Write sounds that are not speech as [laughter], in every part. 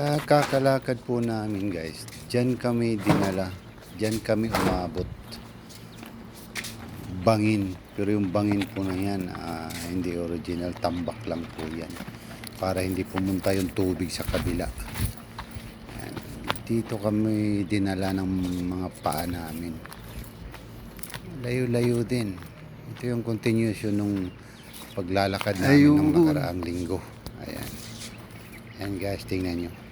Ah, kakalakad po namin guys. Diyan kami dinala. Diyan kami umabot. Bangin. Pero yung bangin po na yan, ah, hindi original. Tambak lang po yan. Para hindi pumunta yung tubig sa kabila. Yan. Dito kami dinala ng mga paa namin. Layo-layo din. Ito yung continuation nung paglalakad namin ng Ayun. nakaraang linggo. Ayan. Ayan guys, tingnan nyo.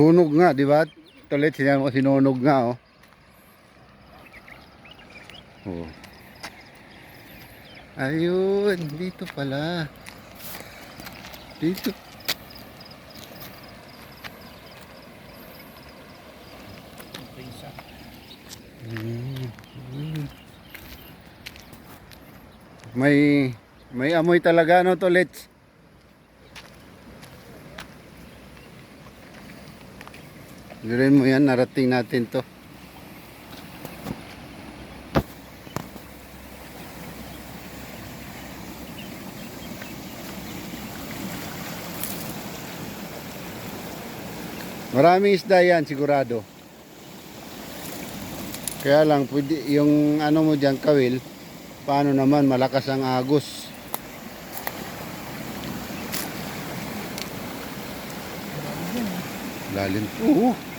Sunog nga, di ba? Tulit, sinabi mo sinunog nga, oh. Oh. Ayun, dito pala. Dito. May may amoy talaga no tolets. Dirin mo yan, narating natin to. Maraming isda yan sigurado. Kaya lang, pwede, yung ano mo dyan, kawil, paano naman, malakas ang agos. Lalim. Oo.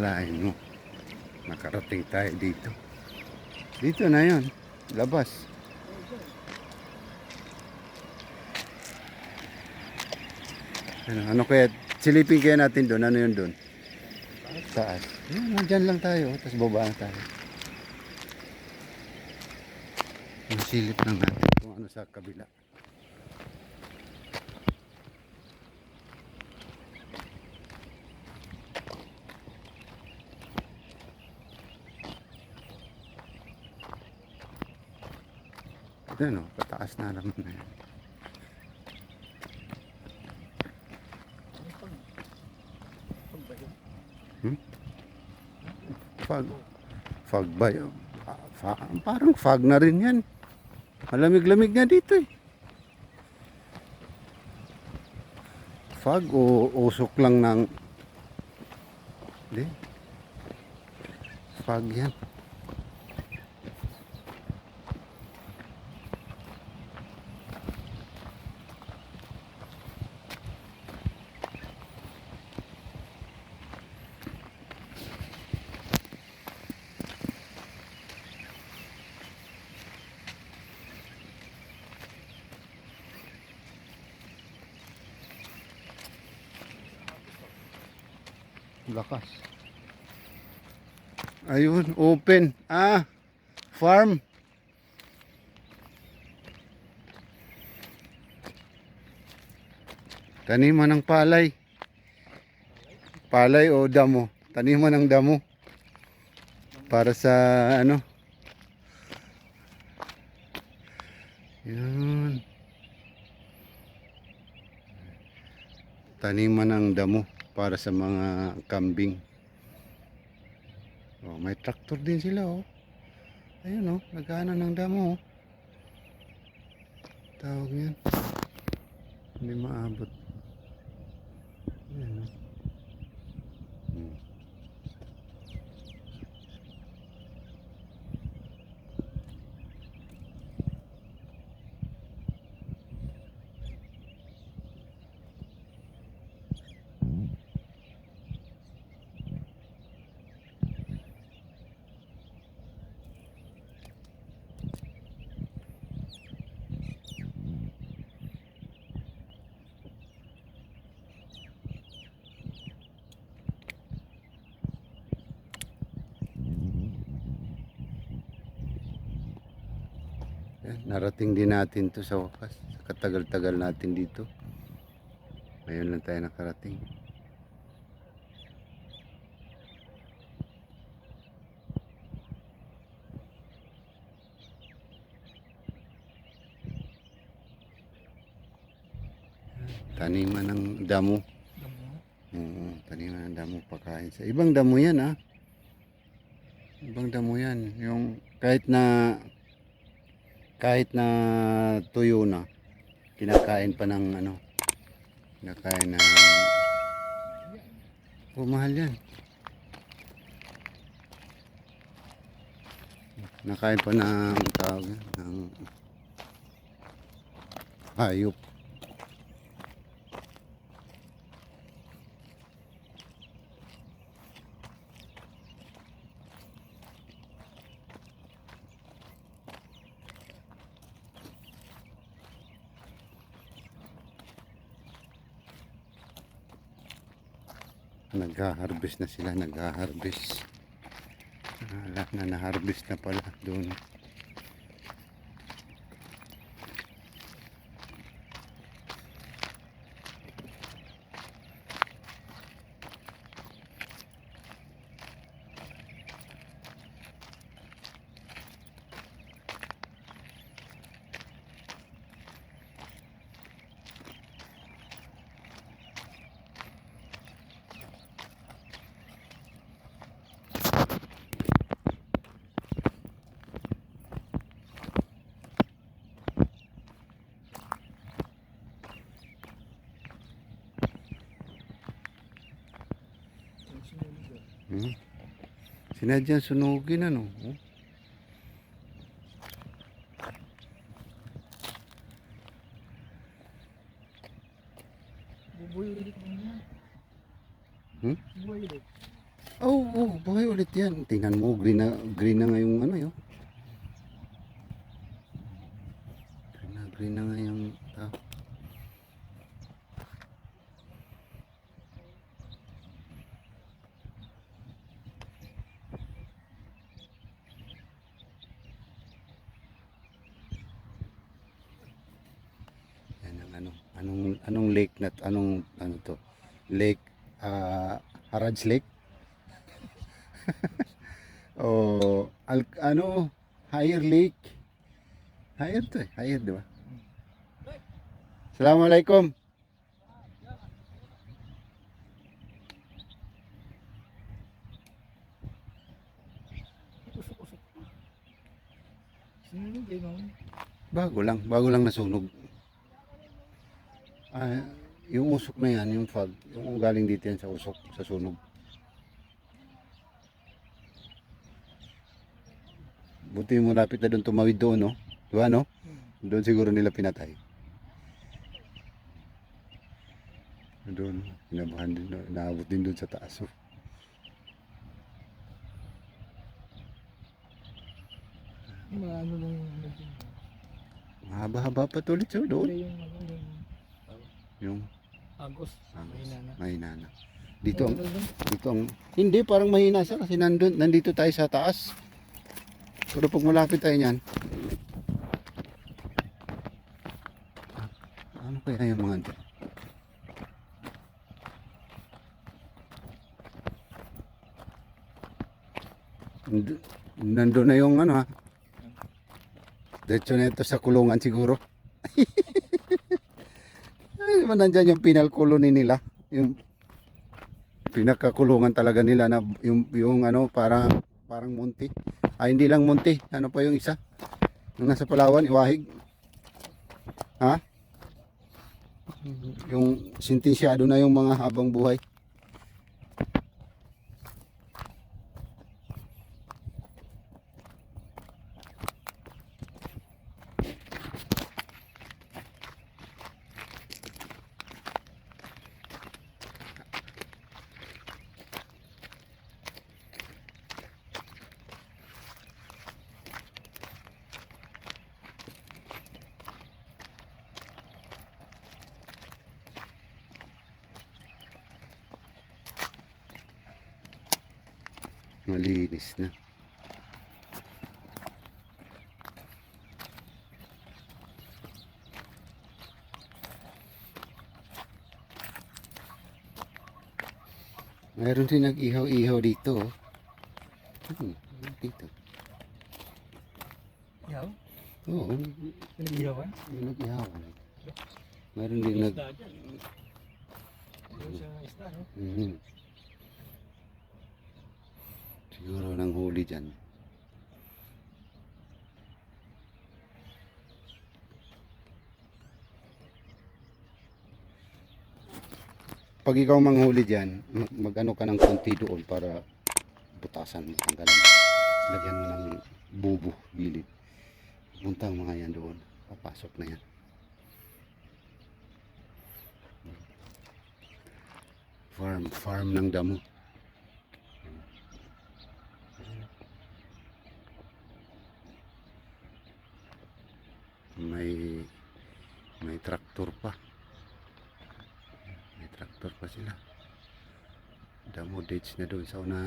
Akalain mo, nakarating tayo dito. Dito na yon, labas. Ano, ano kaya, silipin kaya natin doon, ano yun doon? Taas. Yun, nandyan lang tayo, tapos baba na tayo. Ang silip lang natin kung ano sa kabila. Ito no, pataas na naman na yan. Hmm? Fog. Fog ba yun? Ah, fa- parang fog na rin yan. Malamig-lamig nga dito eh. Fog o usok lang ng... Hindi. Fog yan. Lakas. Ayun, open. Ah, farm. Taniman ng palay. Palay o damo. Taniman ng damo. Para sa ano? Yan. Taniman ng damo para sa mga kambing. Oh, may tractor din sila oh. Ayun oh, nagana ng damo oh. Tawag yan. Hindi maabot. Ayan oh. Narating din natin to sa wakas. Sa katagal-tagal natin dito. Ngayon lang tayo nakarating. Taniman ng damo. Oo, taniman ng damo pagkain sa ibang damo yan ah. Ibang damo yan. Yung kahit na kahit na tuyo na kinakain pa ng ano kinakain ng oh, mahal yan. Nakain pa ng tawag ng hayop nagha-harvest na sila nagha-harvest wala na na-harvest na pala doon hmm? Sinadyang sunugin ano oh. Bubuhay ulit mo yan. Hmm? Bubuhay ulit. Oh, oh, buhay ulit yan. Tingnan mo, green na, green na nga yung ano yun. Green na, green na nga yung tao. Anong anong lake na anong ano to? Lake ah Haraj Lake? [laughs] o al, ano? Higher lake. Higher to eh higher di ba? Assalamualaikum. Bago lang bago lang nasunog ah, yung usok na yan yung fog yung galing dito yan sa usok sa sunog. Buti mo lapit na doon tumawid doon no? Di ba no? Doon siguro nila pinatay. Doon inabahan din doon, naabot din doon sa taas oh. Mahaba-haba pa to ulit siya doon. Wala yung Agos. Agos. Mahina na. mahina na dito ang? Dito ang hindi parang mahina siya kasi nandun nandito tayo sa taas. Pero pag malapit tayo niyan. Ano kaya yung mga? Nand- Nandun na yung ano ha. Diretso na ito sa kulungan siguro. [laughs] Naman nandyan yung penal colony nila. Yung pinakakulungan talaga nila na yung yung ano para parang munti. Ay hindi lang munti, ano pa yung isa? Yung nasa Palawan, Iwahig. Ha? Yung sintensyado na yung mga habang buhay. Malinis na. Mayroon din nag-ihaw-ihaw dito. oh. Hmm, dito. Yaw? Oo, Pinag-ihawan? may nag-ihaw. Mayroon din nag... Isda dyan. Sa isda, no? Mhm. Siguro nang huli dyan. Pag ikaw manghuli dyan, mag- mag-ano ka ng konti doon para butasan mo, tanggalan. Lagyan mo ng bubo, gilid. Punta ang mga yan doon. Papasok na yan. Farm, farm ng damo. สินะดูเสานา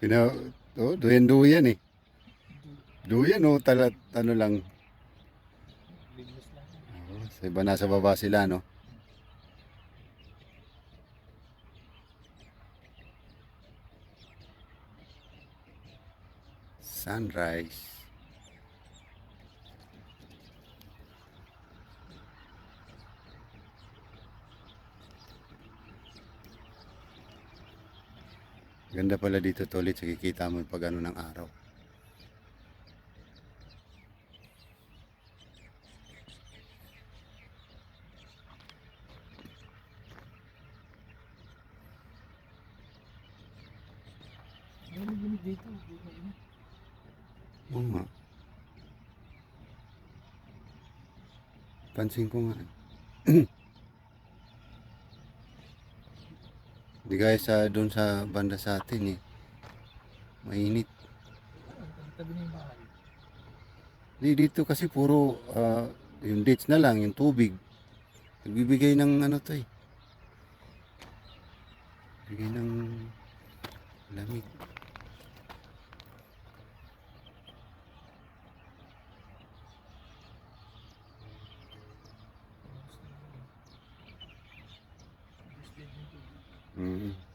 Pina, oh, duyan-duyan eh. Duyan oh, talat, ano lang. Oh, sa iba nasa baba sila, no? Sunrise. Ganda pala dito tulit sa kikita mo pag ano ng araw. Oo nga. Pansin ko nga. [clears throat] Di gaya sa doon sa banda sa atin eh. Mainit. Di dito kasi puro ah, yung dates na lang, yung tubig. Nagbibigay ng ano to eh. Bigay ng lamig. Mm.